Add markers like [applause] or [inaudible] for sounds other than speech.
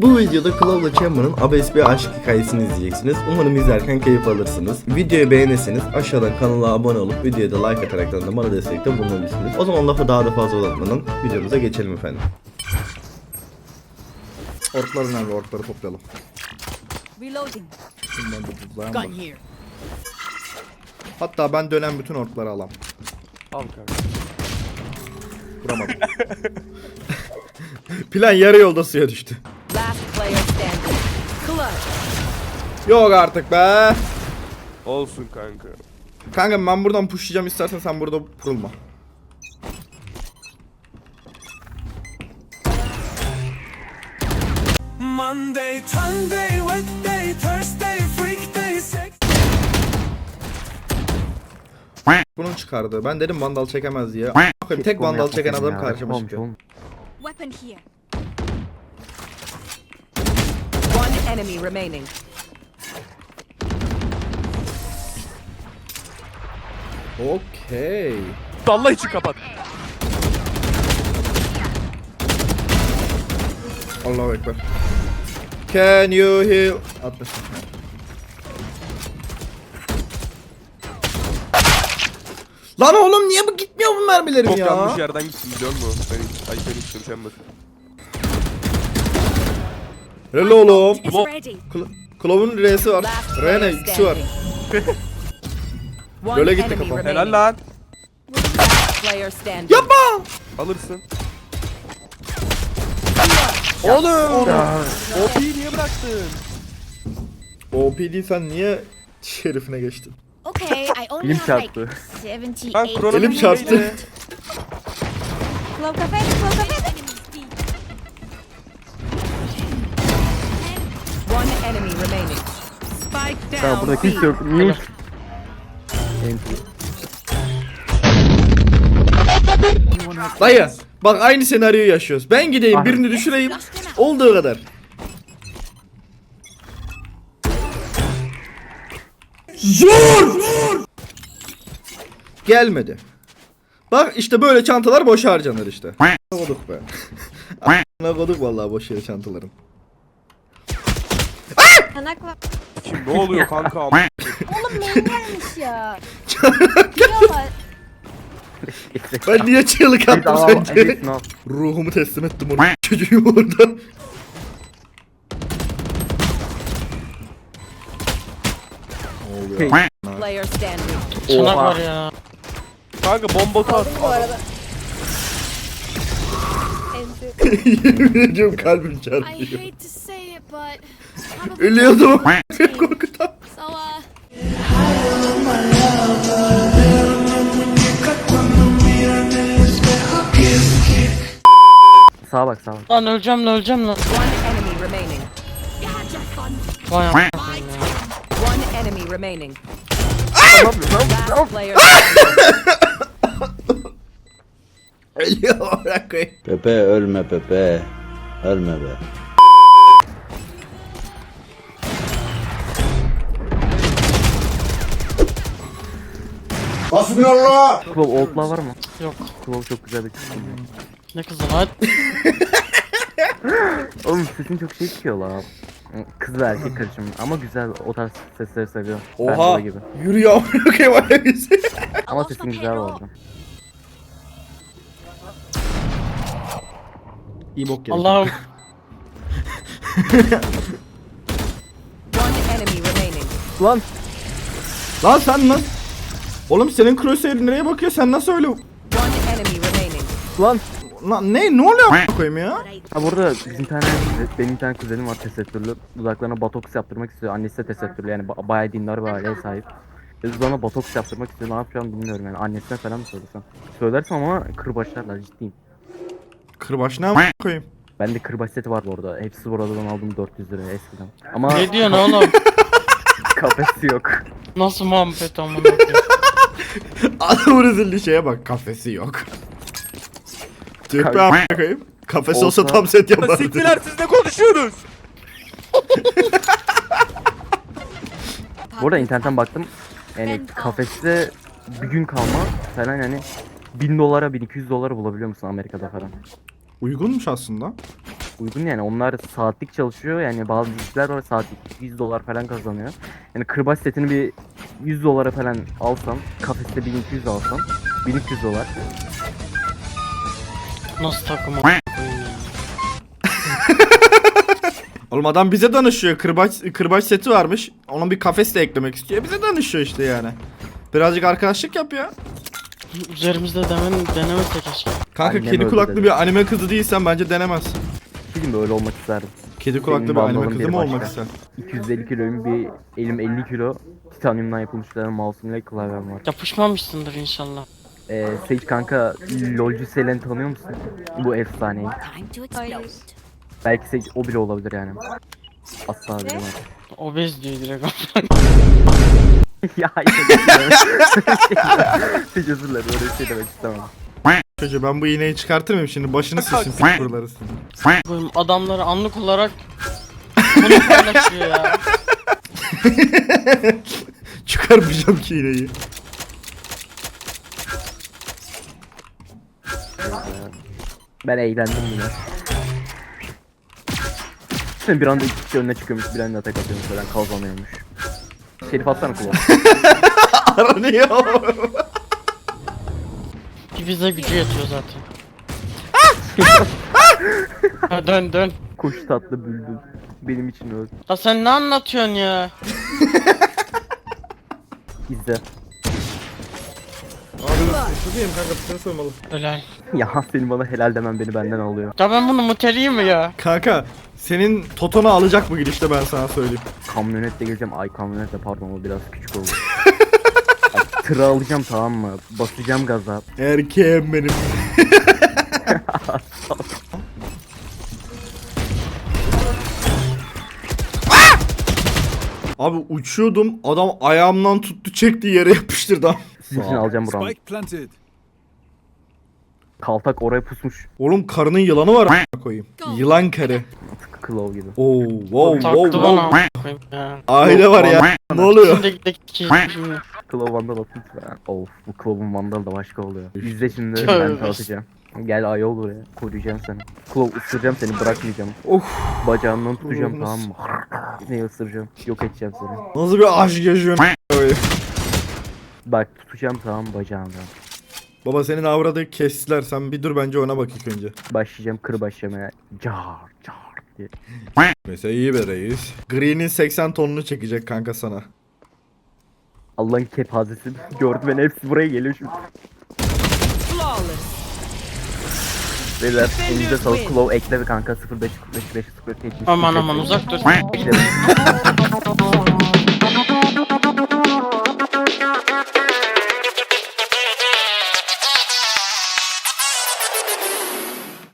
Bu videoda Claw'la Chamber'ın abes bir aşk hikayesini izleyeceksiniz. Umarım izlerken keyif alırsınız. Videoyu beğenirseniz aşağıdan kanala abone olup videoya da like atarak da bana destekte bulunabilirsiniz. O zaman lafı daha da fazla uzatmadan videomuza geçelim efendim. Orkları nerede? Orkları toplayalım. Reloading. Bundan da var. Hatta ben dönen bütün orkları alam. Al kanka. Vuramadım. [laughs] Plan yarı yolda suya düştü. Last player standing. Clutch. Yok artık be. Olsun kanka. Kanka ben buradan pushlayacağım istersen sen burada pırılma. Monday, Sunday, Wednesday, Thursday, freak day, sex. Bunun çıkardı. Ben dedim vandal çekemez diye. Bakın tek vandal çeken adam karşıma çıkıyor. Weapon here. One enemy remaining. Okey. Allah için kapat. Allahu ekber. Can you heal? Atlasın. Lan oğlum niye bu gitmiyor bu mermilerim Çok ya? yanlış yerden gittin biliyor musun? Ben ay ben hiç. Helal oğlum. Is Lo- ready. Kl Klov'un R'si var. Last R ne? player İkisi var. Böyle gitti kafam. Helal lan. Yapma! Alırsın. Oğlum. OP'yi niye bıraktın? OPD sen niye şerifine geçtin? Elim çarptı. 78. Ben Elim çarptı. Club cafe, club cafe. Remaining. Spike down. burada kimse yok. Niye uç- Dayı bak aynı senaryoyu yaşıyoruz. Ben gideyim birini düşüreyim. Olduğu kadar. Zor! Gelmedi. Bak işte böyle çantalar boş harcanır işte. Koduk be. [laughs] Ne koduk vallahi boş yere çantaların. Tanak var. Kim ne oluyor kanka? [laughs] Oğlum neyin varmış ya? ya Ben niye çığlık attım sence? Ruhumu teslim ettim onu. Çocuğum orada. Ne oluyor? Player standing. Çanak var ya. Kanka bombosu at. enti. Yemin ediyorum kalbim I çarpıyor. hate to say it, but Ölüyordum. [laughs] Korkutan. Sağa bak sağa bak. Lan öleceğim lan öleceğim lan. One enemy remaining. Vay a- One enemy remaining. Last player standing. Ölüyor koyayım. Pepe ölme Pepe. Ölme be. Klov old'la var mı? Yok. Klov çok güzel bir kız. Ne kızım hadi. [laughs] Oğlum sesin çok şey çıkıyor la. Kız ve erkek karışımı ama güzel o tarz sesleri seviyorum. Oha. gibi. Yürü ya bırak koyayım. [laughs] Ama sesin güzel arada. İyi bok geldi. Allah'ım. One enemy remaining. Lan Lan sen lan. Oğlum senin crosshair nereye bakıyor? Sen nasıl öyle... Lan. Lan ne? Ne oluyor a**a koyayım ya? Ha burada bizim tane benim bir tane kuzenim var tesettürlü. Dudaklarına botoks yaptırmak istiyor. Annesi de tesettürlü yani ba- bayağı dindar bir aileye sahip. Ve dudağına botoks yaptırmak istiyor. Ne yapacağım bilmiyorum yani. Annesine falan mı söylesem? Söylersem ama kırbaçlarlar ciddiyim. Kırbaç ne a**a koyayım? Bende kırbaç seti var bu arada. Hepsi buradan aldım 400 liraya eskiden. Ama Ne diyorsun oğlum? [laughs] kafesi yok. Nasıl muhabbet amına koyayım? [laughs] Adamın rezilli şeye bak. Kafesi yok. Tüh be a**a koyayım. Kafesi olsa Olsa- tam set yapardı. Siktiler siz ne konuşuyorsunuz? [laughs] Bu arada internetten baktım. Yani kafeste bir gün kalma falan yani 1000 dolara 1200 dolara bulabiliyor musun Amerika'da falan? Uygunmuş aslında. uygun yani onlar saatlik çalışıyor yani bazı işler var saatlik 100 dolar falan kazanıyor. Yani kırbaç setini bir 100 dolara falan alsam kafeste 1200 alsam 1200 dolar. Nasıl takım ya? [laughs] Oğlum adam bize danışıyor. Kırbaç kırbaç seti varmış. Onun bir kafes de eklemek istiyor. Bize danışıyor işte yani. Birazcık arkadaşlık yap ya. Üzerimizde demen, denemese keşke. Kanka Annem kedi kulaklı dedi. bir anime kızı değilsen bence denemezsin. Şimdi böyle olmak isterdim. Kedi kulaklı bir anime kızı mı olmak ister? 250 kiloyum bir elim 50 kilo titanyumdan yapılmış bir mouse'um ile klavyem var. Yapışmamışsındır inşallah. Ee, Sage kanka LoL'cu Selen tanıyor musun? Bu efsaneyi. Hayır. Belki Sage o bile olabilir yani. Asla bilemem. Obez diyor direkt. [laughs] ya hayır. Sage [laughs] özür dilerim öyle bir şey demek istemem. Çocuğu ben bu iğneyi çıkartır mıyım şimdi? Başını sıçsın pik buraları. Koyayım adamları anlık olarak [laughs] bunu paylaşıyor ya. [laughs] Çıkarmayacağım ki iğneyi. Ben eğlendim yine. Şimdi bir anda iki kişi önüne çıkıyormuş bir anda atak atıyormuş falan kazanıyormuş. Şerif atsana kulağa. [laughs] Aranıyor. Bize gücü yetiyor zaten. ha, dön dön. [laughs] Kuş tatlı bülbül. Benim için öl. Ya sen ne anlatıyorsun ya? [laughs] İzle. Abi kanka şey sormalı. Helal. Ya senin bana helal demen beni benden alıyor. Ya ben bunu muteleyeyim mi ya? Kanka senin totonu alacak bu gidişte ben sana söyleyeyim. Kamyonetle geleceğim. Ay kamyonetle pardon o biraz küçük oldu. [laughs] Ay, tırı alacağım tamam mı? Basacağım gaza. Erkeğim benim. [laughs] Abi uçuyordum adam ayağımdan tuttu çekti yere yapıştırdı. Sizin için alacağım buramı. Spike planted. Kaltak oraya pusmuş. Oğlum karının yılanı var koyayım. Yılan karı. Tıpkı Claw gibi. Oo wow Taktı wow bana wow. Aile var ya. ne oluyor? Şimdi. Claw Vandal lütfen. Of bu Claw'un Vandal da başka oluyor. İzle şimdi ben Tövbe. tanıtacağım. Gel ayol buraya. Koruyacağım seni. Claw ısıracağım seni bırakmayacağım. Of Bacağından tutacağım tamam mı? [laughs] Ne ısıracağım. Yok edeceğim seni. nasıl bir aşk yaşıyorsun Bak tutacağım tamam bacağından. Baba senin avradı kestiler sen bir dur bence ona bak ilk önce. Başlayacağım kır başlamaya. Car car diye. Mesela iyi be reis. Green'in 80 tonunu çekecek kanka sana. Allah'ın kepazesi. [laughs] Gördü beni hepsi buraya geliyor şimdi. Beyler elinize sağlık. Claw ekle kanka 05 05 05 05 Aman aman uzak dur. [laughs] [laughs]